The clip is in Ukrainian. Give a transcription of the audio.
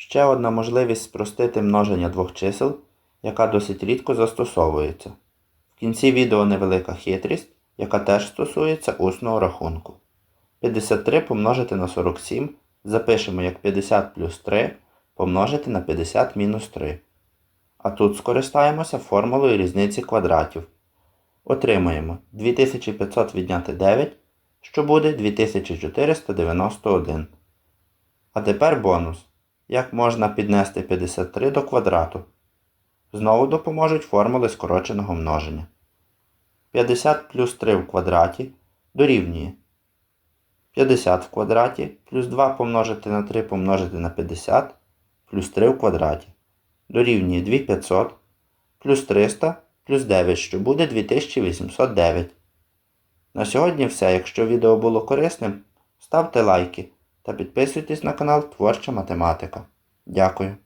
Ще одна можливість спростити множення двох чисел, яка досить рідко застосовується. В кінці відео невелика хитрість, яка теж стосується усного рахунку. 53 помножити на 47 запишемо як 50 плюс 3 помножити на 50 мінус 3. А тут скористаємося формулою різниці квадратів. Отримаємо 2500 відняти 9, що буде 2491. А тепер бонус. Як можна піднести 53 до квадрату? Знову допоможуть формули скороченого множення. 50 плюс 3 в квадраті дорівнює 50 в квадраті плюс 2 помножити на 3 помножити на 50 плюс 3 в квадраті дорівнює 2500 плюс 300 плюс 9, що буде 2809. На сьогодні все. Якщо відео було корисним, ставте лайки та підписуйтесь на канал Творча Математика. Дякую.